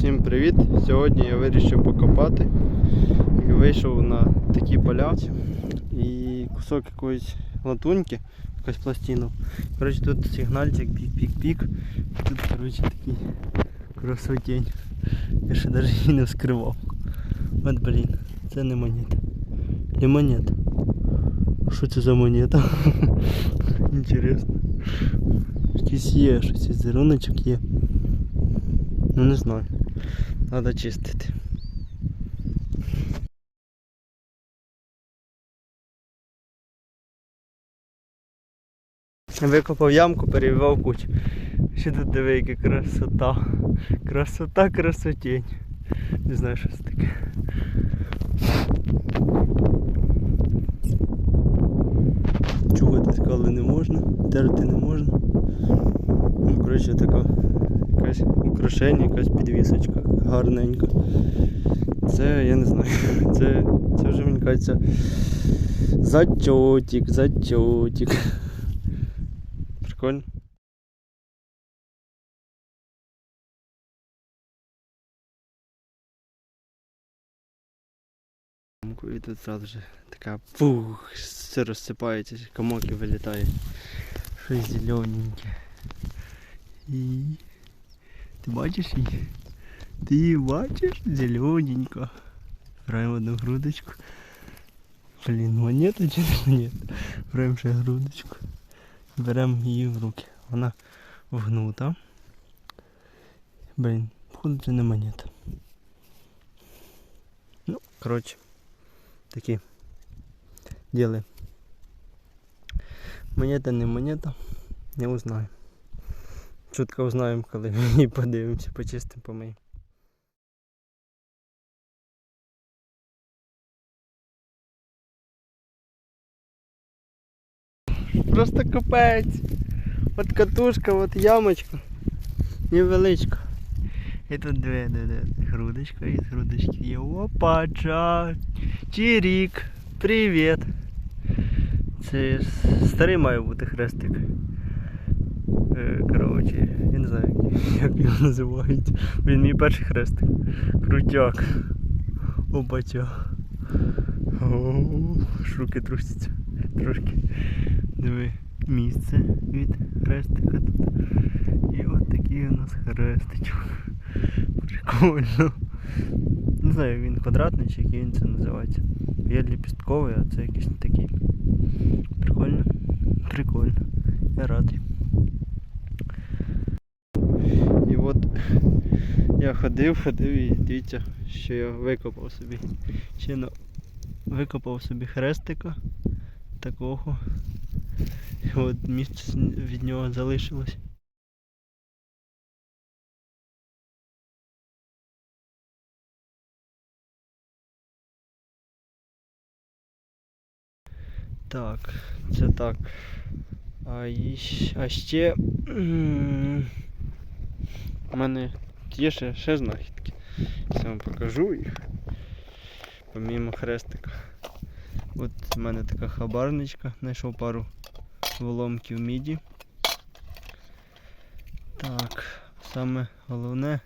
Всім привіт! Сьогодні я вирішив покопати і вийшов на такі поля і кусок якоїсь латуньки, якась пластина. Коротше, тут сигнальчик пік-пік-пік. Тут коротше, такий красотень. Я ще навіть її не вскривав. От блін, це не монета. Не монета. Що це за монета? Інтересно. Якийсь є, щось візеруночок є. Ну не знаю. Надо чистити. Викопав ямку, перевівав куч. Ще тут диви, яка красота. Красота, красотень. Не знаю, що це таке. Чугати скали не можна, терти не можна. Ну, коротше, така якась украшення, якась підвісочка гарненька. Це я не знаю. Це, це вже мені кажеться зачотик, зачотик. Прикольно. І тут зразу же така пух, все розсипається, комок і вилітає. Щось зелененьке. І ти бачиш її? Ти бачиш? Зелененько. Граємо одну грудочку. Блін, монета чи монета? Беремо ще грудочку. Беремо її в руки. Вона вгнута. Блін, походу це не монета. Ну, коротше, такі діли. Монета не монета, не узнаю. Чутко узнаємо, коли її подивимося, почистимо помиємо. Просто капець. От катушка, от ямочка. Невеличка. І тут дві, дві, дві грудочка, і з грудочки є опача. Чирік. Привіт. Це старий має бути хрестик. Е, Коротше, я не знаю, як його називають. Він мій перший хрестик. Крутяк. Опача. Аж трусяться. Трошки. Диви, місце від хрестика тут. І от такий у нас хрестичок. Прикольно. Не знаю, він квадратний чи який він це називається. Є ліпістковий, а це якийсь не такий. Прикольно. Прикольно. Я радий. І от я ходив, ходив і дивіться, що я викопав собі. На... викопав собі хрестика такого. От місце від нього залишилось. Так, це так. А, а ще у мене є ще, ще знахідки. Я вам покажу їх. Помімо хрестика. От у мене така хабарничка, знайшов пару воломків міді. Так, саме головне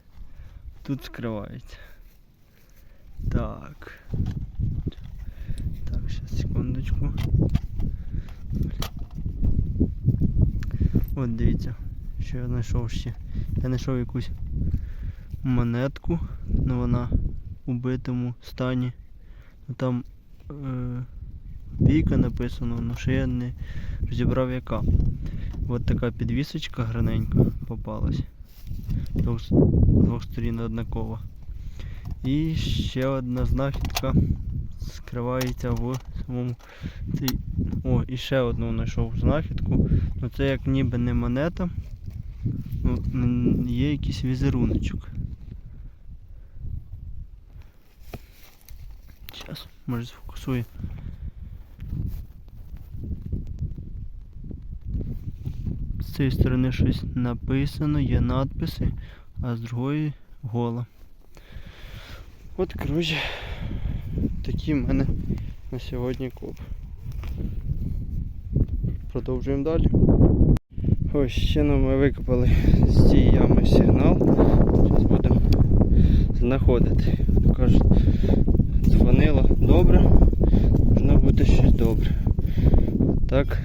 тут скривається. Так. Так, зараз секундочку. От дивіться, що я знайшов ще. Я знайшов якусь монетку, але вона у битому стані. Ну, Там е, бійка написано, але ще я не розібрав яка. От така підвісочка граненька попалась. Двох, двох сторін однакова. І ще одна знахідка скривається в самому цій. О, і ще одну знайшов знахідку. Ну це як ніби не монета. Ну, є якийсь візеруночок. Зараз, може сфокусує. Цієї сторони щось написано, є надписи, а з другої гола. От, коротше, такі в мене на сьогодні коп. Продовжуємо далі. Ось ще нам ми викопали з цієї ями сигнал. Зараз будемо знаходити. Кажуть, дзвонила добре, можна бути щось добре. Так,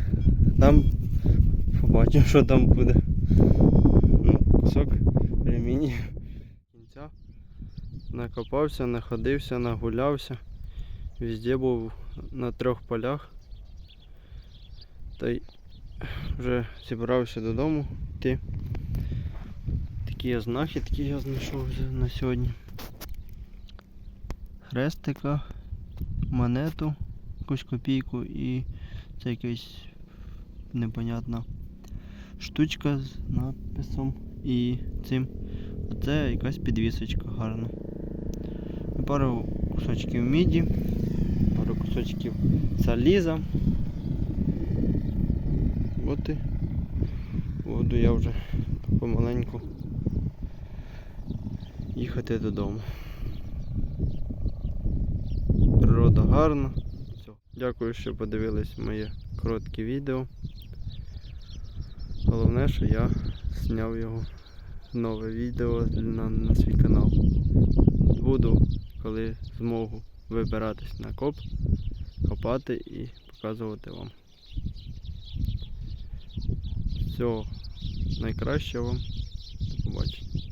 там побачимо, що там буде. Ну, кусок ремені кінця. Накопався, находився, нагулявся. Везде був на трьох полях. Та й вже зібрався додому йти. Такі знахідки я знайшов на сьогодні. Хрестика, монету, якусь копійку і це якась непонятна штучка з надписом і цим. А це якась підвісочка гарна. Пару кусочків міді, пару кусочків заліза. От і буду я вже помаленьку їхати додому. Природа гарна. Дякую, що подивились моє коротке відео. Головне, що я зняв його нове відео на, на свій канал. Буду, коли змогу вибиратись на коп, копати і показувати вам. Всього найкращого вам. До побачення.